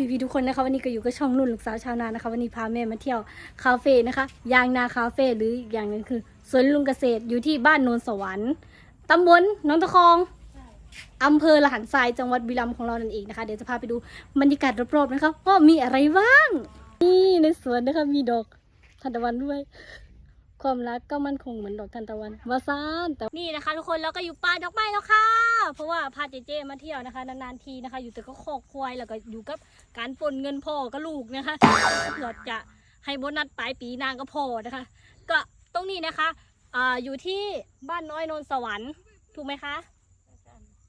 พี่พี่ๆทุกคนนะคะวันนี้ก็อยู่กับช่องนุ่นลูกสาวชาวนานะคะ วันนี้พาแม่มาเที่ยวคาเฟ่นะคะ ยางนาคาเฟ่หรืออีกอย่างนึงคือสวนลุงเกษตรอยู่ที่บ้านโนนสวรรค์ตำบลหนองตะคองอำเภอละหันทรายจังหวัดบุรีรัมย์ของเรานั่นเองนะคะ เดี๋ยวจะพาไปดูบรรยากาศรอบๆนะคะว่ามีอะไรบ้าง นี่ในสวนนะคะมีดอกทานตะวันด้วย ความรักก็มั่นคงเหมือนดอกทานตะวันวาซานแต่นี่นะคะ ทุกคนเราก็อยู่ป่าดอกไม้แล้วค่ะ เพราะว่าพาเจเจมาเที่ยวนะคะนานๆทีนะคะ อยู่แต่ก็คอกควายแล้วก็อยู่กับการปนเงินพ่อกับลูกนะคะเผื่อจะให้โบนัสปลายปีนางก็พอนะคะ ก็ตรงนี้นะคะอ่าอยู่ที่บ้านน้อยโนนสวรรค์ถูกไหมคะ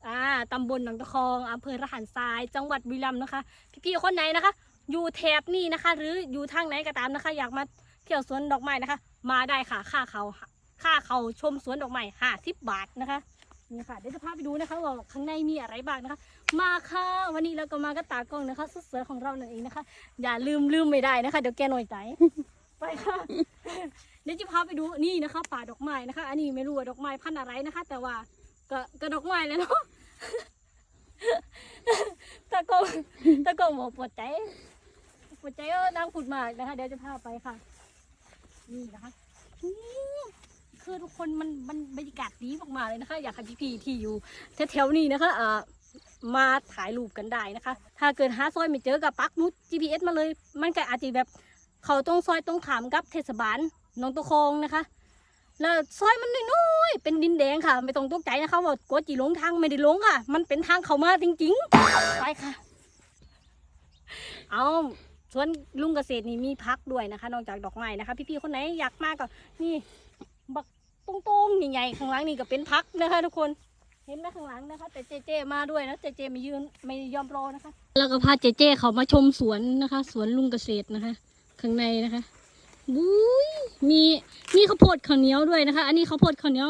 อ่าตำบลหนองตะคองอำเภอระหันทราย จังหวัดบุรีรัมย์นะคะ พี่ๆคนไหนนะคะ อยู่แถบนี้นะคะ หรืออยู่ทางไหนก็ตามนะคะ อยากมา เที่ยวสวนดอกไม้นะคะ มาได้ค่ะค่าเขาค่าเขาชมสวนดอกไม้ห้าสิบบาทนะคะนี่ค่ะเดี๋ยวจะพาไปดูนะคะว่าข้างในมีอะไรบ้างนะคะ มาค่ะวันนี้เราก็มากับตากล้องนะคะสุดสวยของเรานั่นเองนะคะ อย่าลืมลืมไม่ได้นะคะ เดี๋ยวแกหน่อยใจไปค่ะเดี๋ยวจะพาไปดูนี่นะคะ ป่าดอกไม้นะคะ อันนี้ไม่รู้ว่าดอกไม้พันธุ์อะไรนะคะ แต่ว่าก็ก็ดอกไม้เลยเนาะตาก้องตาก้องบอกปวดใจปวดใจเออนางพูดมากนะคะ เดี๋ยวจะพาไปค่ะ นี่นะคะคือทุกคนมันมันบรรยากาศดีมากๆเลยนะคะ อยากให้พี่ๆที่อยู่แถวๆนี้นะคะเอ่อมาถ่ายรูปกันได้นะคะ ถ้าเกิดหาซอยไม่เจอกับปักมุด GPS มาเลย มันก็อาจจะแบบเขาตรงซอยตรงขามกับเทศบาลหนองตะคองนะคะ แล้วซอยมันน้อยๆเป็นดินแดงค่ะ ไม่ต้องตกใจนะคะว่ากลัวจีหลงทางไม่ได้หลงค่ะ มันเป็นทางเขามาจริงๆ ไปค่ะ เอา สวนลุงเกษตรนี่มีพักด้วยนะคะ นอกจากดอกไม้นะคะ พี่ๆคนไหนอยากมาก็นี่บักตรงๆใหญ่ๆข้างหลังนี่ก็เป็นพักนะคะ ทุกคนเห็นไหมข้างหลังนะคะ แต่เจเจมาด้วยนะเจเจไม่ยืนไม่ยอมรอนะคะ แล้วก็พาเจเจเขามาชมสวนนะคะ สวนลุงเกษตรนะคะ ข้างในนะคะบุ้ยมีมีข้าวโพดข้าวเหนียวด้วยนะคะ อันนี้ข้าวโพดข้าวเหนียว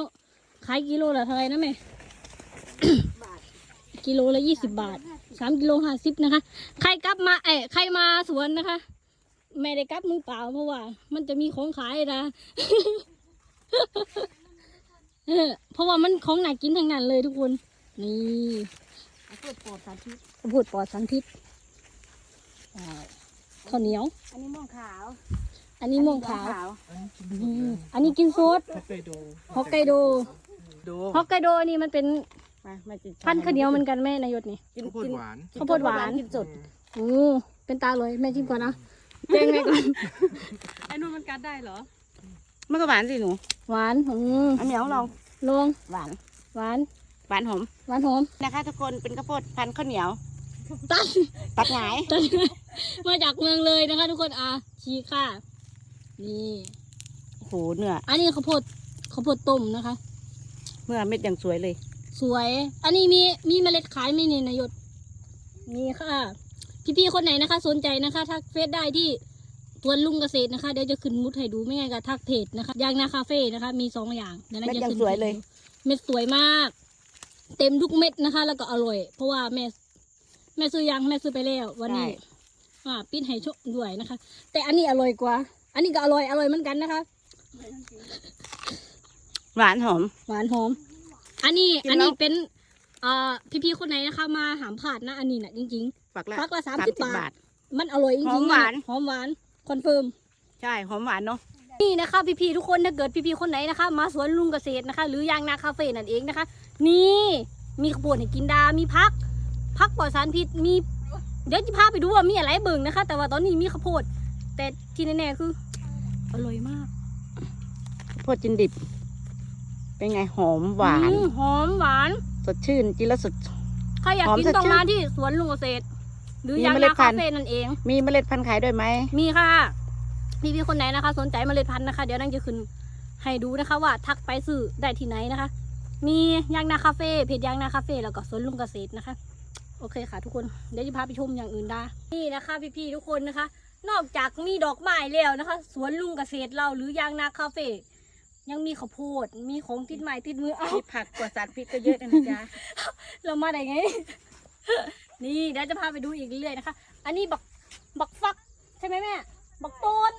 ขายกิโลละเท่าไหร่นะแม่กิโลละยี่สิบบาท สามกิโลห้าสิบนะคะ ใครกลับมาเอ้ยใครมาสวนนะคะ ไม่ได้กลับมือเปล่าเพราะว่า มันจะมีของขายนะเออเพราะว่ามันของหนากินทั้งนั้นเลยทุกคน นี่พูดโปรดสาธิตข้าวโพดปลอดสารพิษอ่าข้าวเหนียว อันนี้ม่วงขาว อันนี้ม่วงขาว อันนี้อืมอันนี้กินโซดฮอกไกโดฮอกไกโดโดฮอกไกโดนี่มันเป็น มามาจิพันธุ์ข้าวเหนียวเหมือนกันแม่นายศนี่ กินข้าวโพดกินหวานข้าวโพดหวาน กินสดโอ้เป็นตาเลยแม่ชิมก่อนนะแจ้งแม่ก่อน ไอ้นู่นมันกัดได้เหรอ มันก็หวานสิหนูหวานอืมอันเหนียวลองลงหวานหวานหวานหอมหวานหอมนะคะ ทุกคนเป็นข้าวโพดพันธุ์ข้าวเหนียว ตัดตัดหงายตัดมาจากเมืองเลยนะคะ ทุกคนอะชี้ค่ะ นี่ โอ้โหเนื้ออันนี้ข้าวโพดข้าวโพดต้มนะคะ เมื่อเม็ดอย่างสวยเลย สวย อันนี้มีมีเมล็ดขายไหมเนี่ยนายศนี่ค่ะ พี่ๆคนไหนนะคะ สนใจนะคะ ทักเฟซได้ที่ตัวนลุงเกษตรนะคะ เดี๋ยวจะขึ้นมุดให้ดูไม่ไงนก็ทักเพจนะคะยางนาคาเฟ่นะคะ มีสองอย่างดี๋วน่าเม็ดจะอย่างขึ้นสวยเลย เม็ดสวยมาก เต็มทุกเม็ดนะคะ แล้วก็อร่อย เพราะว่าแม่แม่ซื้อยังแม่ซื้อไปแล้ววันนี้อ่าปิ้นให้โชคด้วยนะคะ แต่อันนี้อร่อยกว่า อันนี้ก็อร่อยอร่อยเหมือนกันนะคะ หวานหอม หวานหอม อันนี้กินแล้ว อันนี้เป็นอ่าพี่ๆคนไหนนะคะ มาหามผาดนะอันนี้นะจริงฝักละฝักละ30 30 บาทๆมันอร่อยจริงๆหอมหวาน หอมหวานคอนเฟิร์ม ใช่ หอมหวานเนาะ นี่นะคะพี่ๆทุกคนถ้าเกิดพี่ๆคนไหนนะคะ มาสวนลุงเกษตรนะคะ หรือยางนาคาเฟ่นั่นเองนะคะ นี่มีขบวนให้กินดา มีพัก พักปลอดสารพิษมี เดี๋ยวจะพาไปดูว่ามีอะไรเบิ่งนะคะ แต่ว่าตอนนี้มีข้าวโพด แต่ที่แน่ๆคืออร่อยมากข้าวโพดจินดิบ เป็นไงหอมหวาน อืมหอมหวาน สดชื่นกินแล้วสด ใครอยากหอมกินสดต้องชื่นมาที่สวนลุงเกษตร หรือมียางเมล็นาดพัคานธุ์ เฟ่นั่นเอง มีเมล็ดพันธุ์ขายด้วยไหม มีค่ะพี่พี่ๆคนไหนนะคะ สนใจเมล็ดพันธุ์นะคะ เดี๋ยวนั่งจะขึ้นให้ดูนะคะว่าทักไปซื้อได้ที่ไหนนะคะ มียางนาคาเฟ่เพจยางนาคาเฟ่แล้วก็สวนลุงเกษตรนะคะ โอเคค่ะ ทุกคนเดี๋ยวจะพาไปชมอย่างอื่นได้นี่นะคะ พี่พี่ๆทุกคนนะคะ นอกจากมีดอกไม้แล้วนะคะ สวนลุงเกษตรเราหรือยางนาคาเฟ่ ยังมีข้าวโพด มีของติดไม้ติดมือเอ้ามีผักกว่าสารพิษก็เยอะนะจ๊ะ เรามาได้ไง นี่เดี๋ยวจะพาไปดูอีกเรื่อยๆนะคะ อันนี้บักบักฟัก ใช่ไหมแม่ บักต้น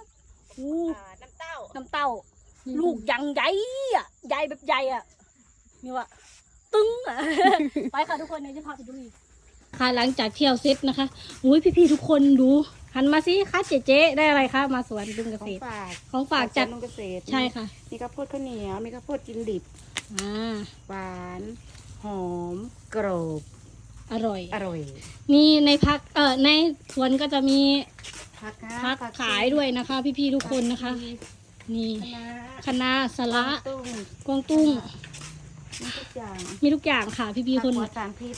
อู้น้ำเต้า น้ำเต้า ลูกยังใหญ่อะใหญ่แบบใหญ่อะนี่วะตึ้งอะไปค่ะทุกคนเดี๋ยวจะพาไปดูอีก ค่ะหลังจากเที่ยวเสร็จนะคะอุ้ยพี่ๆทุกคนดูหันมาสิคะเจ๊เจ๊ได้อะไรคะมาสวนลุงเกขอษงตร ฝากของฝากจัดสวนลุงเกษตรใช่ค่ะมีข้าวโพดข้าวเหนียว มีข้าวโพดกินดิบ อ่าหวาน หอม กรอบ อร่อย อร่อยนี่ในพักเอ่อในสวนก็จะมีผักพักขายด้วยนะคะ พี่ๆทุกคนนะคะ นี่คณะคณะสาระตุ้งกวางตุ้ง มีทุกอย่างมีทุกอย่างค่ะพี่ๆคน ผักหัวสารพิษ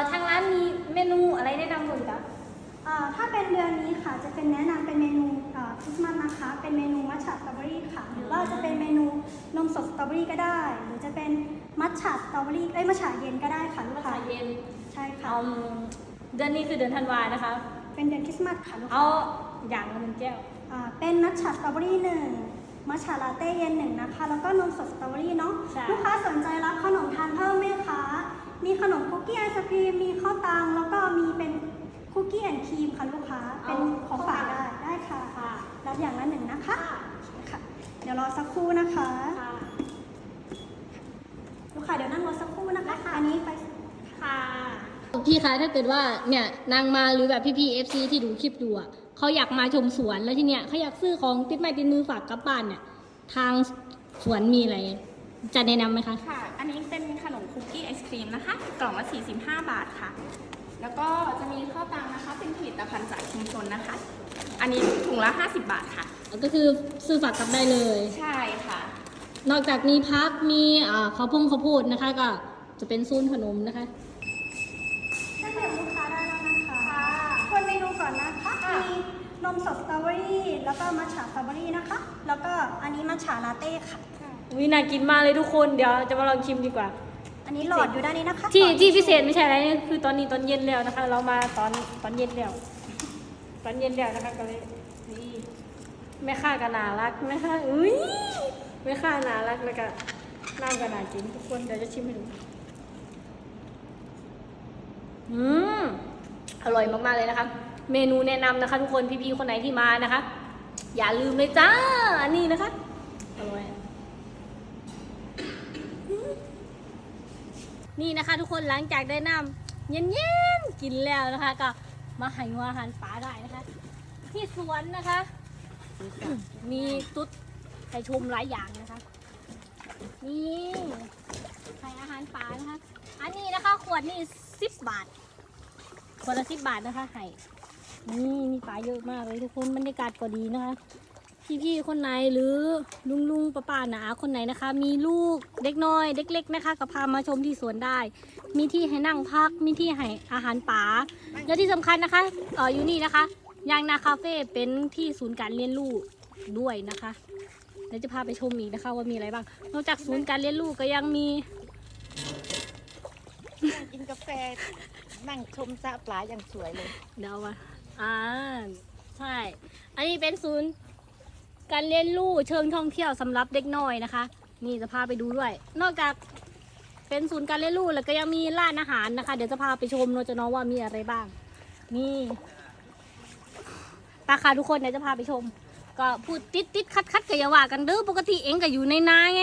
อ่อทางร้านมีเมนูอะไรแนะนำหน่อยจ๊ะอ่าถ้าเป็นเดือนนี้ค่ะจะเป็นแนะนำเป็นเมนูอ่าคริสต์มาสนะคะ เป็นเมนูมัทฉะสตรอเบอรี่ค่ะ หรือว่าจะเป็นเมนูนมสดสตรอเบอรี่ก็ได้ หรือจะเป็นมัทฉะสตรอเบอรี่เอ้ยมัทฉะเย็นก็ได้ค่ะลูกราค้าคาเย็นใช่ค่ะ เอาเดือนนี้คือเดือนธันวานะคะ เป็นเดือนคริสต์มาสค่ะลูกเอาค้าอย่างละหนึ่งแก้ว อ่าเป็นมัทฉะสตรอเบอรี่หนึ่งมัทฉะลาเต้เย็นหนึ่งนะคะ แล้วก็นมสดสตรอเบอรี่เนาะใช่ ลูกค้าสนใจ ขนมคุกกี้ไอศครีม มีข้าวตัง แล้วก็มีเป็นคุกกี้แอนด์ครีมค่ะลูกค้า เป็นของฝากได้ได้ค่ะค่ะรับอย่างละหนึ่งนะคะค่ะ เดี๋ยวรอสักครู่นะคะค่ะลูกค้าเดี๋ยวนั่งรอสักครู่นะคะ อันนี้ไปค่ะพี่คะถ้าเกิดว่าเนี่ยนางมาหรือแบบพี่ๆเอฟซีที่ดูคลิปดูอะเขาอยากมาชมสวนแล้วที่เนี่ยเขาอยากซื้อของติดไม้ติดมือฝากกลับบ้านเนี่ยทางสวนมีอะไร จะแนะนำไหมคะ ค่ะ อันนี้เป็นขนมคุกกี้ไอศครีมนะคะ กล่องละ 45 บาทค่ะ แล้วก็จะมีข้าวตังนะคะ เป็นผลิตภัณฑ์จากชุมชนนะคะ อันนี้ถุงละ 50 บาทค่ะ ก็คือซื้อฝากกลับได้เลย ใช่ค่ะ นอกจากมีพักมีอ่าข้าวโพงข้าวโพดนะคะ ก็จะเป็นซูนขนมนะคะถ้าเกิดลูกค้าได้แล้วนะคะทวนเมนูก่อนนะคะมีนมสดสตรอเบอรี่ แล้วก็มัทฉะสตรอเบอรี่นะคะ แล้วก็อันนี้มัทฉะลาเต้ค่ะ วิน่ากินมากเลยทุกคน เดี๋ยวจะมาลองชิมดีกว่า อันนี้หลอดอยู่ด้านนี้นะคะที่หลอดที่พิเศษไม่ใช่อะไรนะคือตอนนี้ตอนเย็นแล้วนะคะ เรามาตอนตอนเย็นแล้ว ตอนเย็นแล้วนะคะก็เลยนี่แม่ค้าก็น่ารักนะคะอุ้ยแม่ค้าน่ารักแล้วก็น้ำก็น่ากินทุกคนเดี๋ยวจะชิมให้ดูอืมอร่อยมากๆเลยนะคะ เมนูแนะนำนะคะ ทุกคนพี่ๆคนไหนที่มานะคะ อย่าลืมเลยจ้าอันนี้นะคะอร่อย นี่นะคะ ทุกคนหลังจากได้น้ำเย็นๆกินแล้วนะคะ ก็มาหหัวาหารป่าได้นะคะ ที่สวนนะคะ มีตุ๊ดให้ชมหลายอย่างนะคะ นี่ให้อาหารป่านะคะ อันนี้นะคะขวดนี่สิบบาทขวดละสิบบาทนะคะให้นี่มีปลาเยอะมากเลยทุกคนบรรยากาศก็ดีนะคะ พี่ๆคนไหนหรือลุงลุงป้าป้านาอาคนไหนนะคะ มีลูกเด็กน้อย เด็กเล็กนะคะ ก็พามาชมที่สวนได้ มีที่ให้นั่งพัก มีที่ให้อาหารป่าและที่สำคัญนะคะเอออยู่นี่นะคะยางนาคาเฟ่เป็นที่ศูนย์การเรียนรู้ด้วยนะคะเดี๋ยวจะพาไปชมอีกนะคะ ว่ามีอะไรบ้าง นอกจากศูนย์การเรียนรู้ก็ยังมีนั่งกินกาแฟนั่งชมสระปลาอย่างสวยเลยเดาว่าอ่าใช่ อันนี้เป็นศูนย์ การเรียนรู้เชิงท่องเที่ยวสำหรับเด็กน้อยนะคะ นี่จะพาไปดูด้วย นอกจากเป็นศูนย์การเรียนรู้แล้วก็ยังมีร้านอาหารนะคะ เดี๋ยวจะพาไปชมเนาะจะเน้องว่ามีอะไรบ้าง นี่ตาค่ะทุกคนเดี๋ยวจะพาไปชม ก็พูดติดติดคัดคัดก็อย่าว่ากันเด้อปกติเองก็อยู่ในนาไง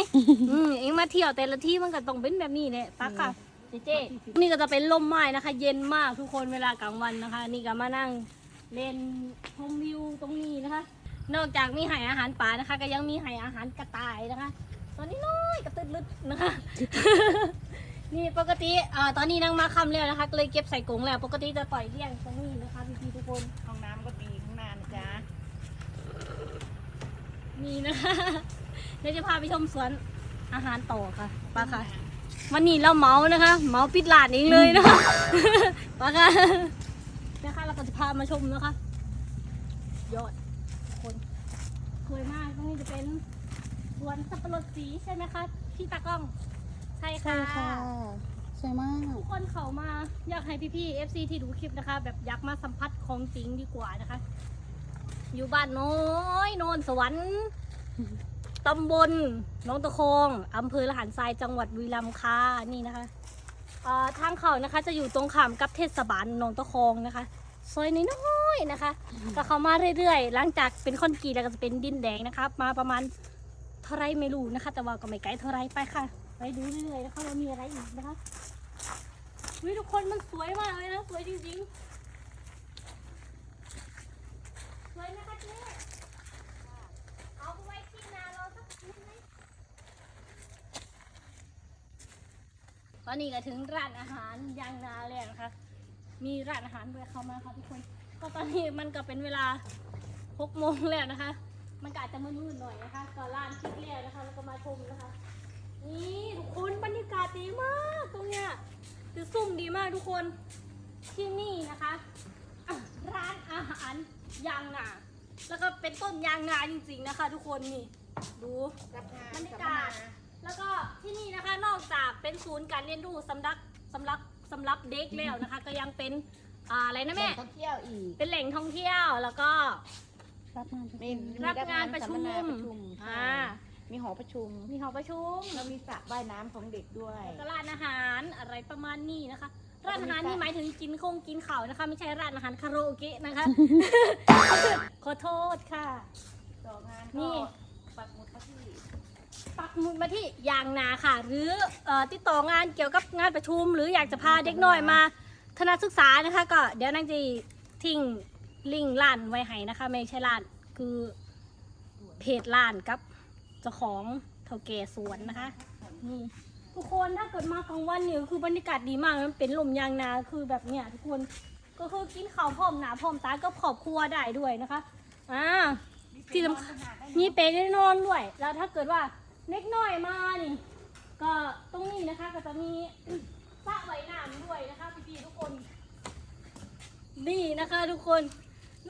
อืมเองมาเที่ยวแต่ละที่มันก็ต้องเป็นแบบนี้แหละตาค่ะเจ๊เจ๊นี่ก็จะเป็นลมไม้นะคะ เย็นมากทุกคนเวลากลางวันนะคะ นี่ก็มานั่งเล่นชมวิวตรงนี้นะคะ นอกจากมีใหายอาหารป่านะคะ ก็ยังมีใหายอาหารกระต่ายนะคะ ตอนนี้น้อยกระตืดลึดนะคะ นี่ปกติเอ่อตอนนี้นั่งมาคำแล้วนะคะก็เลยเก็บใส่กรงแล้ว ปกติจะปล่อยเลี้ยงตรงนี้นะคะพี่ๆทุกคนห้องน้ำก็มีข้างหน้านะจ๊ะนี่นะคะเดี๋ยวจะพาไปชมสวนอาหารต่อค่ะไปค่ะ วันนี้เราเมานะคะ เมาปิดร้านเองเลยนะคะไปค่ะนะคะเราก็จะพามาชมนะคะ ยอดทุกคนสวยมากตรงนี้จะ เป็นสวนสับปะรดสีใช่ไหมคะพี่ตากล้อง ใช่ค่ะ สวยมาก ทุกคนเขามาอยากให้พี่ๆ FC ที่ดูคลิปนะคะ แบบอยากมาสัมผัสของจริงดีกว่านะคะ อยู่บ้านน้อยโนนสวรรค์ตำบลหน้องตะคองอำเภอละหารทรายจังหวัดบุรีรัมย์ค่ะนี่นะคะเอ่อทางเขานะคะจะอยู่ตรงข้ามกับเทศบาลหนองตะคองนะคะ ซอยน้ออยๆนะคะ ก็เข้ามาเรื่อยๆ หลังจากเป็นคอนกรีตแล้วก็จะเป็นดินแดงนะคะมาประมาณเท่าไรไม่รู้นะคะ แต่ว่าก็ไม่ไกลเท่าไรไปค่ะ ไปดูเรื่อยๆนะคะว่ามีอะไรอีกนะคะวิทุกคนมันสวยมากเลยนะสวยจริงๆสวยนะคะเจ๊เอาไปไว้ที่นาเราสักนิดไหมตอนนี้ก็ถึงร้านอาหารยางนาแล้วนะคะมีร้านอาหารด้วยเข้ามาค่ะทุกคน ก็ตอนนี้มันก็เป็นเวลาหกโมงแล้วนะคะ มันก็อาจจะมืดๆหน่อยนะคะก็ร้านคิดแล้วนะคะแล้วก็มาชมนะคะ นี่ทุกคนบรรยากาศดีมากตรงเนี้ยคือซุ่มดีมากทุกคนที่นี่นะคะร้านอาหารยางนาแล้วก็เป็นต้นยางนาจริงๆนะคะ ทุกคนนี่ดูบรรยากาศ แล้วก็ที่นี่นะคะนอกจากเป็นศูนย์การเรียนรู้สำหรับสำหรับสำหรับเด็กแล้วนะคะ ก็ยังเป็น อ่าอะไรนะแม่ ท่องเที่ยวอีกเป็นแหล่งท่องเที่ยวแล้วก็ รับงานมีรับงานประชุม สันาประชุมอ่าใช่มีหอประชุมมีหอประชุม แล้วมีสระว่ายน้ำของเด็กด้วย แล้วก็ร้านอาหารอะไรประมาณนี้นะคะ ร้านอาหารนี่หมายถึงกินคงกินข่าวนะคะ ไม่ใช่ร้านอาหารคาราโอเกะนะคะ ขอโทษค่ะ ต่องานนี่ ก็ปักหมุดมาที่ปักหมุดมาที่ยางนาค่ะ หรือเออติดต่องานเกี่ยวกับงานประชุม หรืออยากจะพาเด็กน้อยมา คณะศึกษานะคะ ก็เดี๋ยวนางจะทิ้งลิงก์ร้านไว้ให้นะคะ ไม่ใช่ร้านคือเพจร้านกับเจ้าของเท่าแก่สวนนะคะนี่ทุกคนถ้าเกิดมากลางวันเนี่ยคือบรรยากาศดีมากมันเป็นลมยางนาคือแบบเนี้ยทุกคนก็คือกินข้าวพร้อมหนาพร้อมตาก็ครอบครัวได้ด้วยนะคะอ่าที่สำคัญมีเปรย์ได้นอนด้วย แล้วถ้าเกิดว่าเล็กน้อยมานี่ก็ตรงนี้นะคะก็จะมี สระว่ายน้ำด้วยนะคะพี่ๆทุกคน นี่นะคะทุกคน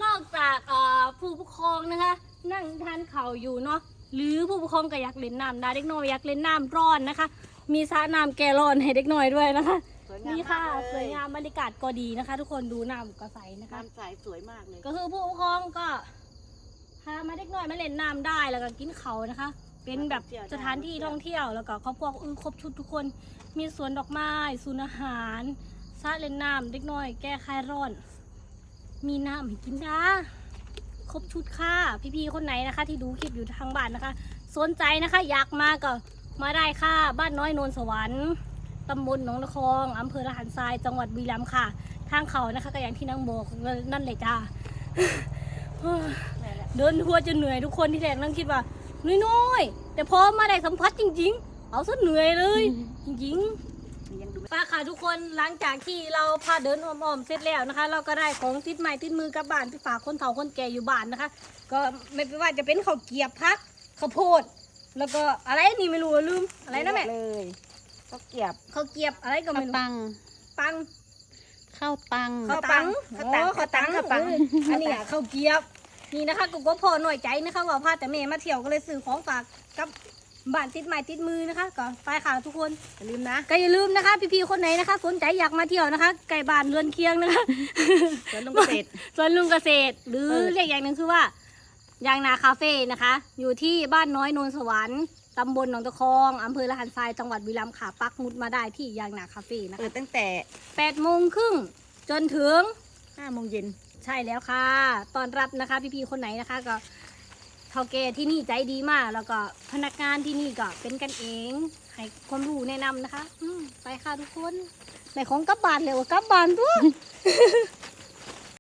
นอกจากเอ่อผู้ปกครองนะคะ นั่งทานข้าวอยู่เนาะ หรือผู้ปกครองก็อยากเล่นน้ำได้เด็กน้อยอยากเล่นน้ำร้อนนะคะ มีสระน้ำแกร้อนให้เด็กน้อยด้วยนะคะ สวยงามนี่ค่ะมากเลยสวยงามบรรยากาศก็ดีนะคะ ทุกคนดูน้ำก็ใสนะคะ น้ำใสสวยมากเลยก็คือผู้ปกครองก็พามาเด็กน้อยมาเล่นน้ำได้แล้วก็กินเขาวนะคะ เป็นแบบสถานที่ท่องเที่ยวแล้วก็ครอบครัวอือครบชุดทุกคน มีสวนดอกไม้ศูนย์อาหารสระเล่นน้ำเด็กน้อย แก้คลายร้อน มีน้ำให้กินนะครบชุดค่ะ พี่ๆคนไหนนะคะ ที่ดูคลิปอยู่ทางบ้านนะคะ สนใจนะคะ อยากมาก็มาได้ค่ะ บ้านน้อยโนนสวรรค์ตำบลหนองตะคองอำเภอละหันทราย จังหวัดบุรีรัมย์ค่ะ ทางเขานะคะก็อย่างที่นางบอกนั่นเลยจ้าเดินทัวร์จนเหนื่อยทุกคนที่แรกนั่งคิดว่า น้อยๆแต่พอมาได้สัมผัสจริง ๆ เอาซะเหนื่อยเลย จริงๆยังดูป้าค่ะทุกคนหลังจากที่เราพาเดินอ้อมๆเสร็จแล้วนะคะ เราก็ได้ของติดไม้ติดมือกลับบ้านไปฝากคนเฒ่าคนแก่อยู่บ้านนะคะ ก็ไม่ว่าจะเป็นข้าวเกรียบพักข้าวโพด แล้วก็อะไรนี่ไม่รู้ลืมอะไรนะแม่เลยก็เกียบข้าวเกรียบอะไรก็ข้าไม่วรู้ตังปังข้าวตังข้าวปังข้าวตังอ๋อข้าวตังข้าวตังเอออันนี้อะข้าวเกรียบ นี่นะคะกูก็พอหน่อยใจนะคะว่าพาแต่แม่มาเที่ยวก็เลยซื้อของฝากกับบ้านติดไม้ติดมือนะคะก็ไปค่ะทุกคนอย่าลืมนะก็อย่าลืมนะคะ พี่ๆคนไหนนะคะ สนใจอยากมาเที่ยวนะคะไก่บ้านเรือนเคียงนะคะสวนลุงเกษตรสวนลุงเกษตร หรือเออเรียกอย่างหนึ่งคือว่ายางนาคาเฟ่นะคะ อยู่ที่บ้านน้อยโนนสวรรค์ตำบลหนองตะคองอำเภอละหันทรายจังหวัดบุรีรัมย์ค่ะปักหมุดมาได้ที่ยางนาคาเฟ่นะเปิคะดตั้งแต่แปดโมงครึ่งจนถึง5โมงเย็น ใช่แล้วค่ะตอนรับนะคะ พี่ๆคนไหนนะคะ ก็เท่าแก่ที่นี่ใจดีมาก แล้วก็พนักงานที่นี่ก็เป็นกันเอง ให้ความรู้แนะนำนะคะ อืมไปค่ะทุกคนในของกลับบ้านเลยว่ากลับบ้านด้ว